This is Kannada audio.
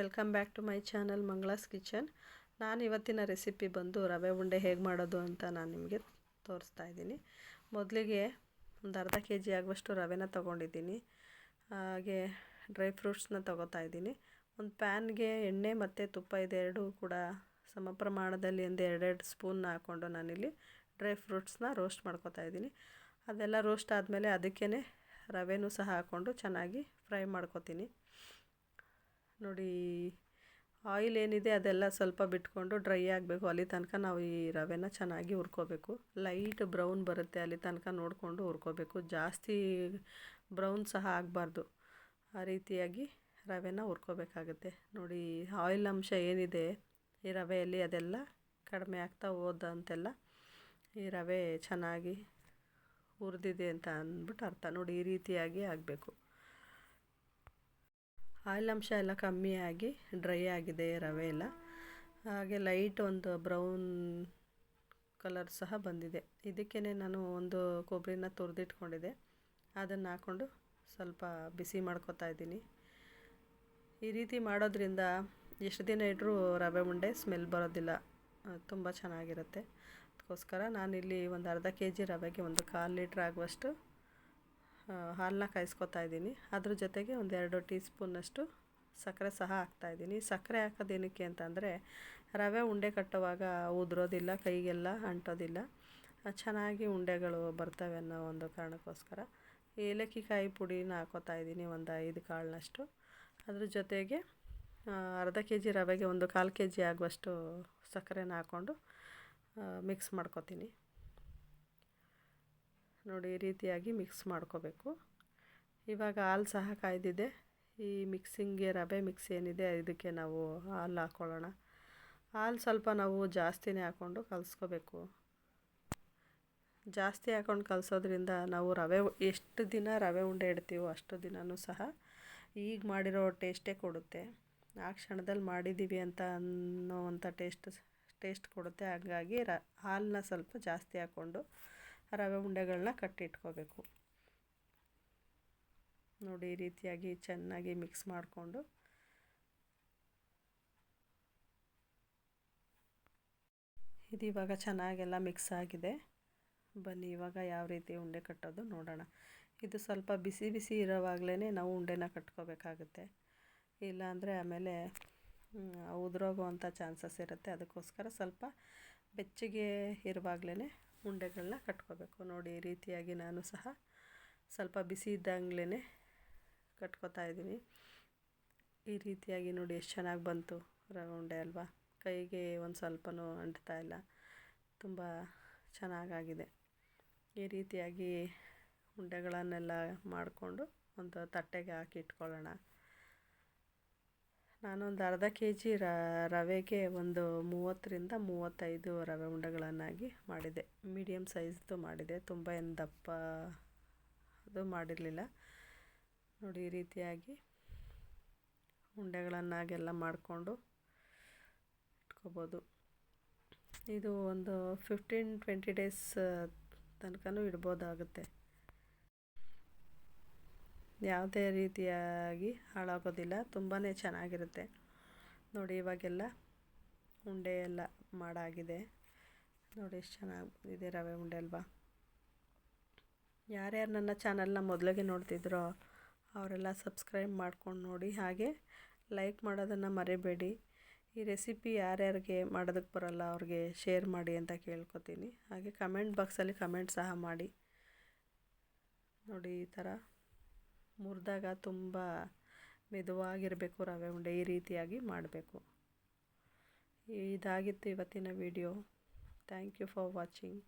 Welcome back to my channel Mangala's kitchen. ನಾನು ಇವತ್ತಿನ ರೆಸಿಪಿ ಬಂದು ರವೆ ಉಂಡೆ ಹೇಗೆ ಮಾಡೋದು ಅಂತ ನಾನು ನಿಮಗೆ ತೋರಿಸ್ತಾ ಇದ್ದೀನಿ. ಮೊದಲಿಗೆ ಒಂದು ಅರ್ಧ ಕೆ ಜಿ ಆಗುವಷ್ಟು ರವೆನ ತೊಗೊಂಡಿದ್ದೀನಿ. ಹಾಗೆ ಡ್ರೈ ಫ್ರೂಟ್ಸ್ನ ತೊಗೋತಾ ಇದ್ದೀನಿ. ಒಂದು ಪ್ಯಾನ್ಗೆ ಎಣ್ಣೆ ಮತ್ತು ತುಪ್ಪ ಇದೆರಡು ಕೂಡ ಸಮ ಪ್ರಮಾಣದಲ್ಲಿ ಒಂದು ಎರಡೆರಡು ಸ್ಪೂನ್ ಹಾಕ್ಕೊಂಡು ನಾನಿಲ್ಲಿ ಡ್ರೈ ಫ್ರೂಟ್ಸ್ನ ರೋಸ್ಟ್ ಮಾಡ್ಕೋತಾ ಇದ್ದೀನಿ. ಅದೆಲ್ಲ ರೋಸ್ಟ್ ಆದಮೇಲೆ ಅದಕ್ಕೇ ರವೆನೂ ಸಹ ಹಾಕ್ಕೊಂಡು ಚೆನ್ನಾಗಿ ಫ್ರೈ ಮಾಡ್ಕೊತೀನಿ. ನೋಡಿ ಆಯಿಲ್ ಏನಿದೆ ಅದೆಲ್ಲ ಸ್ವಲ್ಪ ಬಿಟ್ಕೊಂಡು ಡ್ರೈ ಆಗಬೇಕು. ಅಲ್ಲಿ ತನಕ ನಾವು ಈ ರವೆನ ಚೆನ್ನಾಗಿ ಹುರ್ಕೋಬೇಕು. ಲೈಟ್ ಬ್ರೌನ್ ಬರುತ್ತೆ, ಅಲ್ಲಿ ತನಕ ನೋಡಿಕೊಂಡು ಹುರ್ಕೋಬೇಕು. ಜಾಸ್ತಿ ಬ್ರೌನ್ ಸಹ ಆಗಬಾರ್ದು. ಆ ರೀತಿಯಾಗಿ ರವೆನ ಹುರ್ಕೋಬೇಕಾಗುತ್ತೆ. ನೋಡಿ ಆಯಿಲ್ ಅಂಶ ಏನಿದೆ, ಈ ರವೆಯಲ್ಲಿ ಅದೆಲ್ಲ ಕಡಿಮೆ ಆಗ್ತಾ ಹೋದಂತೆಲ್ಲ ಈ ರವೆ ಚೆನ್ನಾಗಿ ಹುರಿದಿದೆ ಅಂತ ಅಂದ್ಬಿಟ್ಟು ಅರ್ಥ. ನೋಡಿ, ಈ ರೀತಿಯಾಗಿ ಆಗಬೇಕು. ಆಯಿಲ್ ಅಂಶ ಎಲ್ಲ ಕಮ್ಮಿಯಾಗಿ ಡ್ರೈ ಆಗಿದೆ ರವೆ ಎಲ್ಲ. ಹಾಗೆ ಲೈಟ್ ಒಂದು ಬ್ರೌನ್ ಕಲರ್ ಸಹ ಬಂದಿದೆ. ಇದಕ್ಕೇ ನಾನು ಒಂದು ಕೊಬ್ಬರಿನ ತುರಿದಿಟ್ಕೊಂಡಿದ್ದೆ. ಅದನ್ನು ಹಾಕ್ಕೊಂಡು ಸ್ವಲ್ಪ ಬಿಸಿ ಮಾಡ್ಕೊತಾ ಇದ್ದೀನಿ. ಈ ರೀತಿ ಮಾಡೋದ್ರಿಂದ ಎಷ್ಟು ದಿನ ಇಟ್ಟರೂ ರವೆ ಉಂಡೆ ಸ್ಮೆಲ್ ಬರೋದಿಲ್ಲ. ತುಂಬ ಚೆನ್ನಾಗಿರುತ್ತೆ. ಅದಕ್ಕೋಸ್ಕರ ನಾನಿಲ್ಲಿ ಒಂದು ಅರ್ಧ ಕೆ ಜಿ ರವೆಗೆ ಒಂದು ಕಾಲು ಲೀಟ್ರ್ ಆಗುವಷ್ಟು ಹಾಲನ್ನ ಕಾಯಿಸ್ಕೊತಾ ಇದ್ದೀನಿ. ಅದ್ರ ಜೊತೆಗೆ ಒಂದೆರಡು ಟೀ ಸ್ಪೂನಷ್ಟು ಸಕ್ಕರೆ ಸಹ ಹಾಕ್ತಾಯಿದ್ದೀನಿ ಸಕ್ಕರೆ ಹಾಕೋದೇನಕ್ಕೆ ಅಂತಂದರೆ ರವೆ ಉಂಡೆ ಕಟ್ಟುವಾಗ ಉದುರೋದಿಲ್ಲ, ಕೈಗೆಲ್ಲ ಅಂಟೋದಿಲ್ಲ. ಚೆನ್ನಾಗಿ ಉಂಡೆಗಳು ಬರ್ತವೆ ಅನ್ನೋ ಒಂದು ಕಾರಣಕ್ಕೋಸ್ಕರ ಏಲಕ್ಕಿ ಕಾಯಿ ಪುಡಿನ ಹಾಕೋತಾ ಇದ್ದೀನಿ ಒಂದು ಐದು ಕಾಳನ್ನಷ್ಟು ಅದ್ರ ಜೊತೆಗೆ ಅರ್ಧ ಕೆ ಜಿ ರವೆಗೆ ಒಂದು ಕಾಲು ಕೆ ಜಿ ಆಗುವಷ್ಟು ಸಕ್ಕರೆನ ಹಾಕ್ಕೊಂಡು ಮಿಕ್ಸ್ ಮಾಡ್ಕೊತೀನಿ. ನೋಡಿ ಈ ರೀತಿಯಾಗಿ ಮಿಕ್ಸ್ ಮಾಡ್ಕೋಬೇಕು. ಇವಾಗ ಹಾಲು ಸಹ ಕಾಯ್ದಿದೆ. ಈ ಮಿಕ್ಸಿಂಗ್ಗೆ ರವೆ ಮಿಕ್ಸ್ ಏನಿದೆ ಇದಕ್ಕೆ ನಾವು ಹಾಲು ಹಾಕ್ಕೊಳ್ಳೋಣ ಹಾಲು ಸ್ವಲ್ಪ ನಾವು ಜಾಸ್ತಿನೇ ಹಾಕ್ಕೊಂಡು ಕಲಿಸ್ಕೋಬೇಕು. ಜಾಸ್ತಿ ಹಾಕ್ಕೊಂಡು ಕಲಿಸೋದ್ರಿಂದ ನಾವು ರವೆ ಎಷ್ಟು ದಿನ ರವೆ ಉಂಡೆ ಇಡ್ತೀವೋ ಅಷ್ಟು ದಿನವೂ ಸಹ ಈಗ ಮಾಡಿರೋ ಟೇಸ್ಟೇ ಕೊಡುತ್ತೆ. ಆ ಕ್ಷಣದಲ್ಲಿ ಮಾಡಿದ್ದೀವಿ ಅಂತ ಅನ್ನೋವಂಥ ಟೇಸ್ಟ್ ಟೇಸ್ಟ್ ಕೊಡುತ್ತೆ. ಹಾಗಾಗಿ ರ ಹಾಲನ್ನ ಸ್ವಲ್ಪ ಜಾಸ್ತಿ ಹಾಕ್ಕೊಂಡು ರವೆ ಉಂಡೆಗಳನ್ನ ಕಟ್ಟಿಟ್ಕೋಬೇಕು. ನೋಡಿ ಈ ರೀತಿಯಾಗಿ ಚೆನ್ನಾಗಿ ಮಿಕ್ಸ್ ಮಾಡಿಕೊಂಡು. ಇದು ಇವಾಗ ಚೆನ್ನಾಗೆಲ್ಲ ಮಿಕ್ಸ್ ಆಗಿದೆ. ಬನ್ನಿ ಇವಾಗ ಯಾವ ರೀತಿ ಉಂಡೆ ಕಟ್ಟೋದು ನೋಡೋಣ. ಇದು ಸ್ವಲ್ಪ ಬಿಸಿ ಬಿಸಿ ಇರೋವಾಗಲೇ ನಾವು ಉಂಡೆನ ಕಟ್ಕೋಬೇಕಾಗುತ್ತೆ. ಇಲ್ಲಾಂದರೆ ಆಮೇಲೆ ಉದುರೋಗುವಂಥ ಚಾನ್ಸಸ್ ಇರುತ್ತೆ. ಅದಕ್ಕೋಸ್ಕರ ಸ್ವಲ್ಪ ಬೆಚ್ಚಗೆ ಇರುವಾಗಲೇ ಉಂಡೆಗಳನ್ನ ಕಟ್ಕೋಬೇಕು. ನೋಡಿ, ಈ ರೀತಿಯಾಗಿ ನಾನು ಸಹ ಸ್ವಲ್ಪ ಬಿಸಿ ಇದ್ದಂಗ್ಲೇ ಕಟ್ಕೋತಾ ಇದ್ದೀನಿ. ಈ ರೀತಿಯಾಗಿ ನೋಡಿ, ಎಷ್ಟು ಚೆನ್ನಾಗಿ ಬಂತು ರವೆ ಉಂಡೆ ಅಲ್ವಾ? ಕೈಗೆ ಒಂದು ಸ್ವಲ್ಪನೂ ಅಂಟ್ತಾ ಇಲ್ಲ. ತುಂಬ ಚೆನ್ನಾಗಾಗಿದೆ. ಈ ರೀತಿಯಾಗಿ ಉಂಡೆಗಳನ್ನೆಲ್ಲ ಮಾಡಿಕೊಂಡು ಒಂದು ತಟ್ಟೆಗೆ ಹಾಕಿ ಇಟ್ಕೊಳ್ಳೋಣ. ನಾನೊಂದು ಅರ್ಧ ಕೆ ಜಿ ರವೆಗೆ ಒಂದು ಮೂವತ್ತರಿಂದ ಮೂವತ್ತೈದು ರವೆ ಉಂಡೆಗಳನ್ನಾಗಿ ಮಾಡಿದೆ. ಮೀಡಿಯಮ್ ಸೈಜ್ದು ಮಾಡಿದೆ. ತುಂಬ ಏನು ದಪ್ಪ ಅದು ಮಾಡಿರಲಿಲ್ಲ. ನೋಡಿ ಈ ರೀತಿಯಾಗಿ ಉಂಡೆಗಳನ್ನಾಗೆಲ್ಲ ಮಾಡಿಕೊಂಡು ಇಟ್ಕೋಬೋದು. ಇದು ಒಂದು ಫಿಫ್ಟೀನ್ ಟ್ವೆಂಟಿ ಡೇಸ್ ತನಕನೂ ಇಡ್ಬೋದಾಗುತ್ತೆ. ಯಾವುದೇ ರೀತಿಯಾಗಿ ಹಾಳಾಗೋದಿಲ್ಲ. ತುಂಬಾ ಚೆನ್ನಾಗಿರುತ್ತೆ. ನೋಡಿ, ಇವಾಗೆಲ್ಲ ಉಂಡೆ ಎಲ್ಲ ಮಾಡಾಗಿದೆ. ನೋಡಿ, ಎಷ್ಟು ಚೆನ್ನಾಗಿ ಇದೆ ರವೆ ಉಂಡೆ ಅಲ್ವಾ. ಯಾರ್ಯಾರು ನನ್ನ ಚಾನಲ್ನ ಮೊದಲಿಗೆ ನೋಡ್ತಿದ್ರೋ ಅವರೆಲ್ಲ ಸಬ್ಸ್ಕ್ರೈಬ್ ಮಾಡ್ಕೊಂಡು ನೋಡಿ. ಹಾಗೆ ಲೈಕ್ ಮಾಡೋದನ್ನು ಮರಿಬೇಡಿ. ಈ ರೆಸಿಪಿ ಯಾರ್ಯಾರಿಗೆ ಮಾಡೋದಕ್ಕೆ ಬರೋಲ್ಲ ಅವ್ರಿಗೆ ಶೇರ್ ಮಾಡಿ ಅಂತ ಕೇಳ್ಕೊತೀನಿ. ಹಾಗೆ ಕಮೆಂಟ್ ಬಾಕ್ಸಲ್ಲಿ ಕಮೆಂಟ್ ಸಹ ಮಾಡಿ. ನೋಡಿ, ಈ ಥರ ಮುರಿದಾಗ ತುಂಬ ಮೆದುವಾಗಿರಬೇಕು, ರವೆ ಉಂಡೆ ಈ ರೀತಿಯಾಗಿ ಮಾಡಬೇಕು. ಇದಾಗಿತ್ತು ಇವತ್ತಿನ video thank you for watching